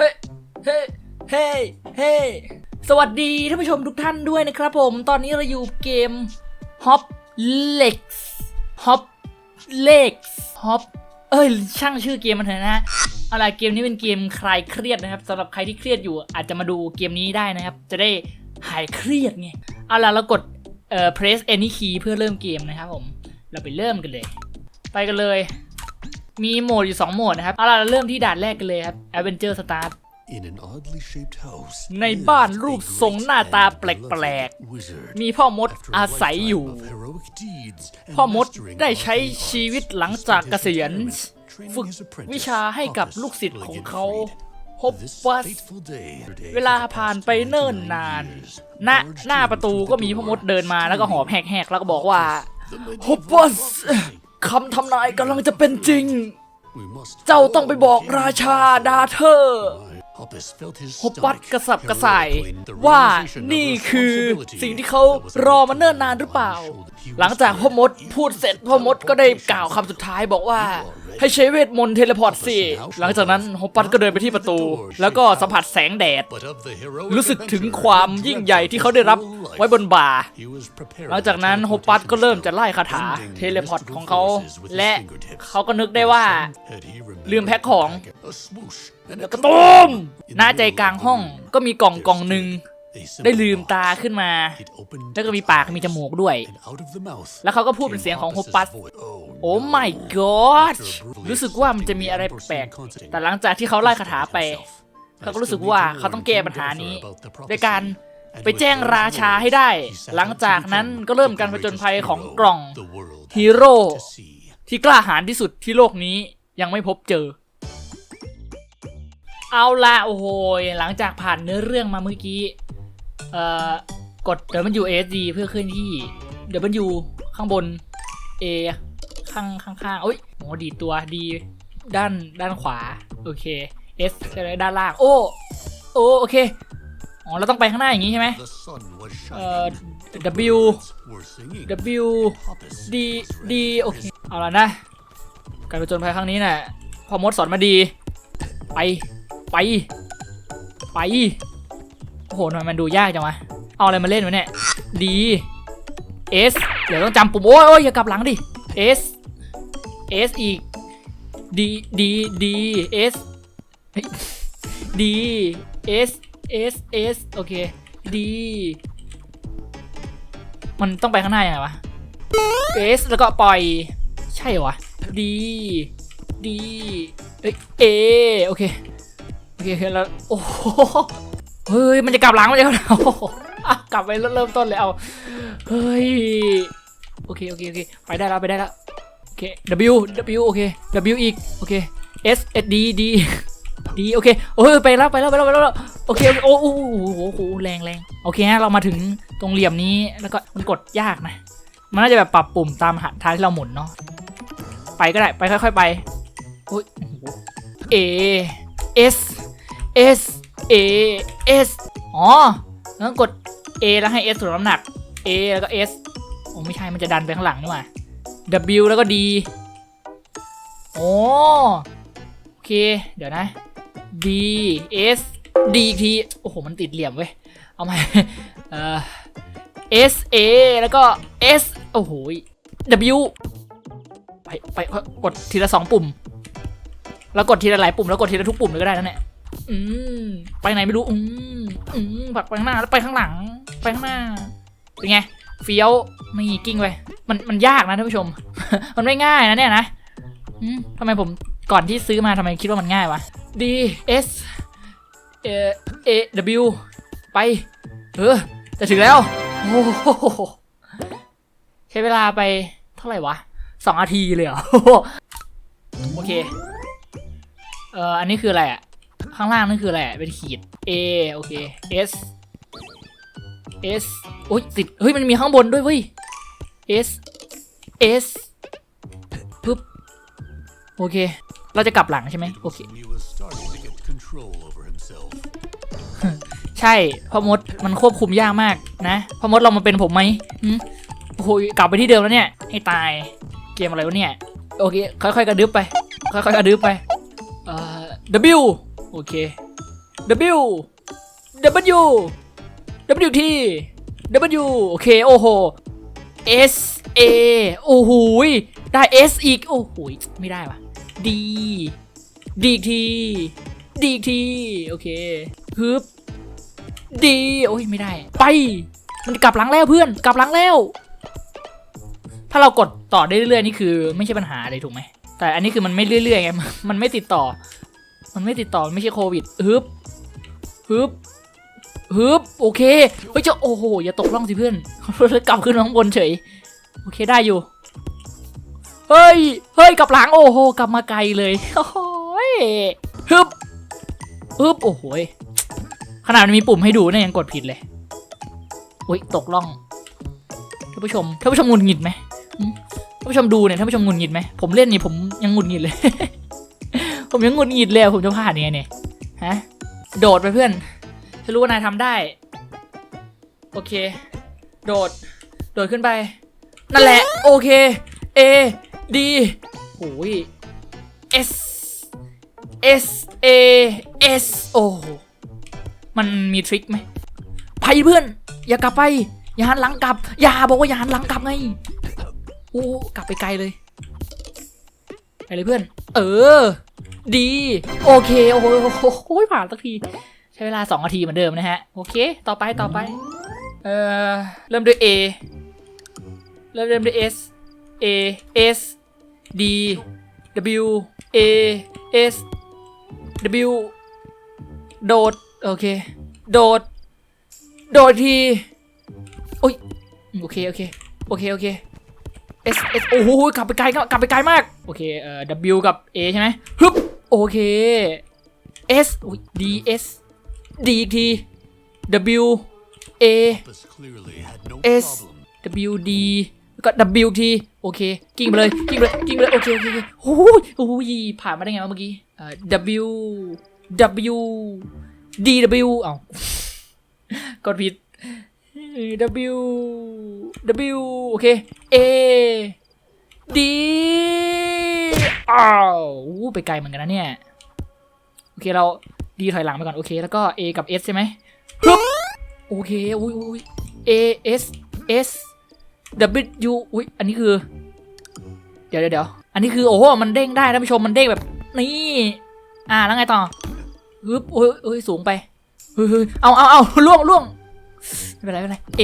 เฮ้เฮ้เฮ้เฮ้สวัสดีท่านผู้ชมทุกท่านด้วยนะครับผม ตอนนี้เราอยู่เกม Hop Lex Hop Lex Hop เอ้ยช่างชื่อเกมมันเถอะนะเอาล่ะเกมนี้เป็นเกมคลายเครียดนะครับสำหรับใครที่เครียดอยู่ อาจจะมาดูเกมนี้ได้นะครับ จะได้หายเครียดไงเอาล่ะเรากดเอ่อ press any key เพื่อเริ่มเกมนะครับผม เราไปเริ่มกันเลย ไปกันเลย มีโหมดอยู่ 2 โหมดนะครับ เอาล่ะเราเริ่มที่ด่านแรกกันเลยครับ Adventure Start In an oddly shaped house ในบ้านรูปทรงหน้าตาแปลกๆ wizard ๆมีพ่อมด After a อาศัยอยู่ lifetime of heroic deeds and พ่อมด mastering ได้ the ใช้ art of ชีวิต hospitality, หลังจากเกษียณ training ฝึก his apprentice, วิชาให้กับ Hoppus ลูกศิษย์ของเขา Legend พบ Freed. This ว่า fateful day, เวลาผ่านไปเนิ่นนานณหน้าประตูก็มีพ่อมดเดินมาแล้วก็หอบแหกๆ แล้วก็บอกว่าฮอปปัส คำทำนายกำลังจะเป็นจริง We must เจ้าต้องไปบอกราชาดาเธอร์ Hoppus felt his ฮบปัด stomach กระสับกระส่าย heroically the ว่า realization of นี่คือ responsibility สิ่งที่เขารอมาเนิ่นนานหรือเปล่า He หลังจากพ่อมดพูดเสร็จพ่อมดก็ได้กล่าวคำสุดท้ายบอกว่า ให้ใช้เวทมนต์เทเลพอร์ตสิหลังจากนั้นฮบปัดก็เดินไปที่ประตู แล้วก็สัมผัสแสงแดด รู้สึกถึงความยิ่งใหญ่ที่เขาได้รับไว้บนบ่า หลังจากนั้น to โฮปัสก็เริ่มจะไล่คาถาเทเลพอร์ตของเขา และเขาก็นึกได้ว่า ลืมแพ็คของแล้วก็ตูมหน้าใจกลางห้องก็มีกล่องกล่องหนึ่งได้ลืมตาขึ้นมา แล้วก็มีปากมีจมูกด้วย แล้วเขาก็พูดเป็นเสียงของโฮปัส โอ้ my god รู้สึกว่ามันจะมีอะไรแปลก แต่หลังจากที่เขาไล่คาถาไป เขาก็รู้สึกว่าเขาต้องแก้ปัญหานี้ด้วยการไปแจ้งราชาให้ได้ หลังจากนั้นก็เริ่มการผจญภัยของกล่องฮีโร่ที่กล้าหาญที่สุดที่โลกนี้ยังไม่พบเจอ เอาละโอ้โหหลังจากผ่านเนื้อเรื่องมาเมื่อกี้ เอ่อกด W S D เพื่อเคลื่อนที่ W ข้างบน A ข้างข้างข้างโอ้ยโหดีดตัวดีด้านด้านขวา โอเค S ใช่ไหมด้านล่าง โอ้ โอ้โอเค อ๋อ เราต้องไปข้างหน้าอย่างนี้ใช่ไหมเอ่อ W W D D โอเค เอาละนะ การผจญภัยครั้งนี้น่ะพอมดสอนมาดี ไป ไป ไป โอ้โหทำไมมันดูยากจังวะ เอาอะไรมาเล่นวะเนี่ย D S เดี๋ยวต้องจำปุ่ม โอ้ยโอ้ยอย่ากลับหลังดิ S S อีก D D D S เฮ้ย D S S S โอเค D มันต้องไปข้างหน้ายังไงวะ S แล้วก็ปล่อย ใช่เหรอวะ D D เอ้ย A โอเค โอเคแล้ว โอ้โหเฮ้ย มันจะกลับหลังมันจะกลับหลังโอ้โหกลับไปเริ่มต้นเลยเอา เฮ้ย โอเค โอเค โอเค ไปได้แล้ว ไปได้แล้ว โอเค W W โอเค W อีกโอเค S S D D D โอเคโอ้ยไปแล้วไปแล้วไปแล้วไปแล้วโอเคโอ้โหโอ้โหแรงแรงโอเคฮะเรามาถึงตรงเหลี่ยมนี้แล้วก็มันกดยากนะ มันน่าจะแบบปรับปุ่มตามหทางที่เราหมุนเนาะไปก็ได้ไปค่อย ๆไปโอ้ย A S S A S อ๋อแล้วกด A แล้วให้ S ส่วนน้ำหนัก A แล้วก็ S โอ้ไม่ใช่มันจะดันไปข้างหลังนี่หว่า W แล้วก็ D โอ้โอเค เดี๋ยวนะ D S D อีกที โอ้โห มันติดเหลี่ยมเว้ย เอาใหม่เอ่อ S A แล้วก็ S โอ้โห W ไปไปกดทีละสองปุ่ม แล้วกดทีละหลายปุ่ม แล้วกดทีละทุกปุ่มเลยก็ได้นั่นแหละอืม ไปไหนไม่รู้ อืมอืมผักไปข้างหน้า แล้วไปข้างหลัง ไปข้างหน้า เป็นไง เฟี้ยวไม่กิ้งไป มันมันยากนะท่านผู้ชม มันไม่ง่ายนะเนี่ยนะทำไมผมก่อนที่ซื้อมาทำไมคิดว่ามันง่ายวะ D S A A W ไป เออจะถึงแล้ว โอ้โหใช้เวลาไปเท่าไหร่วะสองนาทีเลยเหรอ โอเค เอ่อ อันนี้คืออะไรอะ ข้างล่างนั่นคืออะไรอะเป็นขีด A โอเค S S โอ้ยติด เฮ้ย มันมีข้างบนด้วยเว้ย S S ปึ๊บโอเค เราจะกลับหลังใช่ไหมโอเค ใช่พ่อมดมันควบคุมยากมากนะพ่อมดลองมาเป็นผมไหมโอ้โหกลับไปที่เดิมแล้วเนี่ยให้ตายเกมอะไรวะเนี่ย โอเค ค่อยๆกระดึบไป ค่อยๆกระดึบไปเอ่อ W โอเค W W W T W โอเค โอ้โห S A โอ้โหยได้ S อีก โอ้โหยไม่ได้ว่ะ D D อีกที D อีกที โอเคฮึบ D โอ้ยไม่ได้ ไป มันกลับหลังแล้วเพื่อน กลับหลังแล้ว ถ้าเรากดต่อได้เรื่อยๆนี่คือ ไม่ใช่ปัญหาเลยถูกไหม แต่อันนี้คือมันไม่เรื่อยๆไง มันไม่ติดต่อ มันไม่ติดต่อ มันไม่ใช่โควิดฮึบฮึบ ฮึบโอเคเฮ้ยเจะโอ้โหอย่าตกร่องสิเพื่อนกลับขึ้นข้างบนเฉย โอเคได้อยู่ เฮ้ยเฮ้ยกลับหลังโอ้โหกลับมาไกลเลยโอ้โหยฮึบฮึบโอ้โหขนาดมันมีปุ่มให้ดูเนี่ยยังกดผิดเลยอุ้ยตกร่องท่านผู้ชมท่านผู้ชมงุดหงิดไหมท่านผู้ชมดูเนี่ยท่านผู้ชมงุดหงิดไหมผมเล่นนี่ผมยังงุดหงิดเลย ผมยังงุดหงิดเลยผมจะพลาดยังไงเนี่ยฮะโดดไปเพื่อน ฉันรู้ว่านายทำได้ โอเค โดด โดดขึ้นไป นั่นแหละ โอเค A D โอ้ย S S A S โอ้โหมันมีทริคไหมไปเพื่อน อย่ากลับไป อย่าหันหลังกลับ อย่าบอกว่าอย่าหันหลังกลับไงโอ้กลับไปไกลเลยไปเลยเพื่อน เออ ดี โอเค โอ้โหผ่านสักที ช้เวลา 2 นาทีเหมือนเดิมนะฮะ โอเค ต่อไปต่อไป เอ่อ เริ่มด้วย A เริ่มเริ่มด้วย S A S D W A S W โดด โอเค โดด โดดทีโอ้ย โอเค โอเค โอเค โอเค S S โอ้โหกลับไปไกลกลับไปไกลมาก โอเค เอ่อ W กับ A ใช่ไหมฮึบ โอเค S อุ้ย D S D อีกที W A S. W D ก็ W ที โอเค กิ้งไปเลย กิ้งไปเลย กิ้งไปเลย โอเค โอเคโอเคโอ้ยโอ้ยผ่านมาได้ไงวะเมื่อกี้เอ่อ W W D W เอ้ากดผิด W W โอเค A D อ้าวอู้ไปไกลเหมือนกันนะเนี่ย โอเค เรา D ถอยหลังไปก่อนโอเคแล้วก็ A กับ S ใช่ไหมฮึบโอเคอุ้ยอุ้ย A S S W อุ้ยอันนี้คือ เดี๋ยวเดี๋ยวอันนี้คือโอ้โหมันเด้งได้ท่านผู้ชมมันเด้งแบบนี่อ่าแล้วไงต่อฮึบโอ้ยโอ้ยสูงไปเฮ้ยเฮ้ยเอาเอาเอาล่วงล่วงไม่เป็นไรไม่เป็นไร A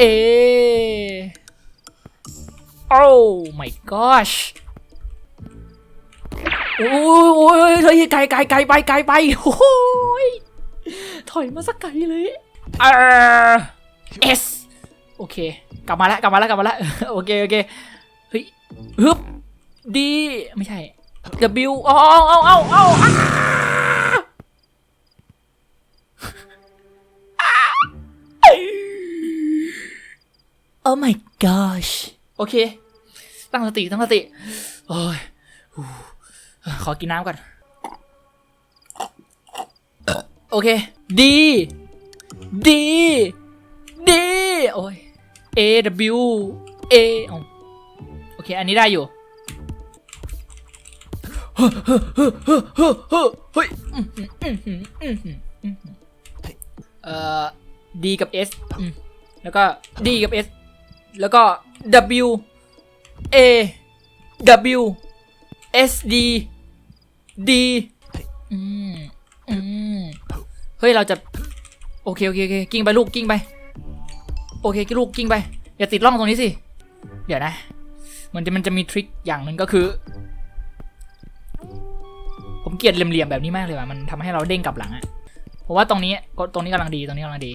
A Oh my gosh อ้ยโอ้ยเฮ้ยไกลไกลไกลไปไกลไปโอ้ยถอยมาสักไกลเลยอ่า S โอเค กลับมาแล้วกลับมาแล้วกลับมาแล้วโอเคโอเคเฮ้ยฮึบ D ไม่ใช่ W เอาเอาเอาเอาเอาอ้า Oh my gosh โอเค ตั้งสติตั้งสติโอ้ยอู้ ขอกินน้ำก่อน โอเค D D D โอ้ย A W A โอเค อันนี้ได้อยู่เฮ้ยอื้อหืออื้อหืออื้อหืออื้อหือเอ่อ D กับ S แล้วก็ D กับ S แล้วก็ W A W S D D อืมอืมเฮ้ยเราจะ โอเคโอเคโอเคกิ้งไปลูกกิ้งไป โอเคลูกกิ้งไป อย่าติดร่องตรงนี้สิ เดี๋ยวนะมันจะมันจะมีทริคอย่างหนึ่งก็คือ ผมเกลียดเหลี่ยมๆแบบนี้มากเลยว่ะมันทำให้เราเด้งกลับหลังอะผมว่าตรงนี้ก็ตรงนี้กำลังดีตรงนี้กำลังดี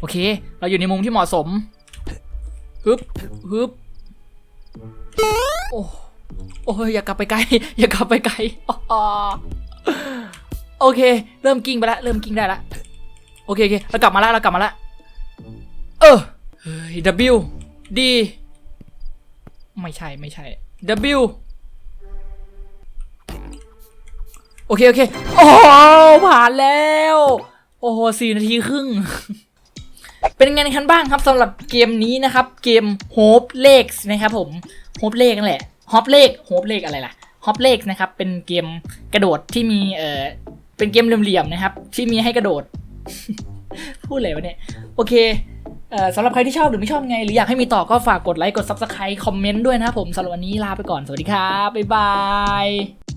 โอเค เราอยู่ในมุมที่เหมาะสมฮึบฮึบโอ้ โอ้ยอย่ากลับไปไกล อย่ากลับไปไกลโอเค เริ่มกิ้งไปแล้วเริ่มกิ้งได้แล้วโอเคโอเคเรากลับมาแล้วเรากลับมาแล้วเออเฮ้ย W D ไม่ใช่ไม่ใช่ W โอเคโอเคโอ้ผ่านแล้ว โอ้โหสี่นาทีครึ่ง เป็นไงกันบ้างครับสำหรับเกมนี้นะครับ เกม Hope Lakes นะครับผม Hope Lake นั่นแหละ ฮอปเลกฮอปเลกอะไรล่ะฮอปเลกนะครับเป็นเกมกระโดดที่มีเอ่อเป็นเกมเหลี่ยมๆนะครับ ที่มีให้กระโดด พูดอะไรวะเนี่ยโอเคเอ่อสำหรับใครที่ชอบหรือไม่ชอบไง หรืออยากให้มีต่อก็ฝากกดไลค์กด Subscribe คอมเมนต์ด้วยนะครับผมสำหรับวันนี้ลาไปก่อนสวัสดีครับ บ๊ายบาย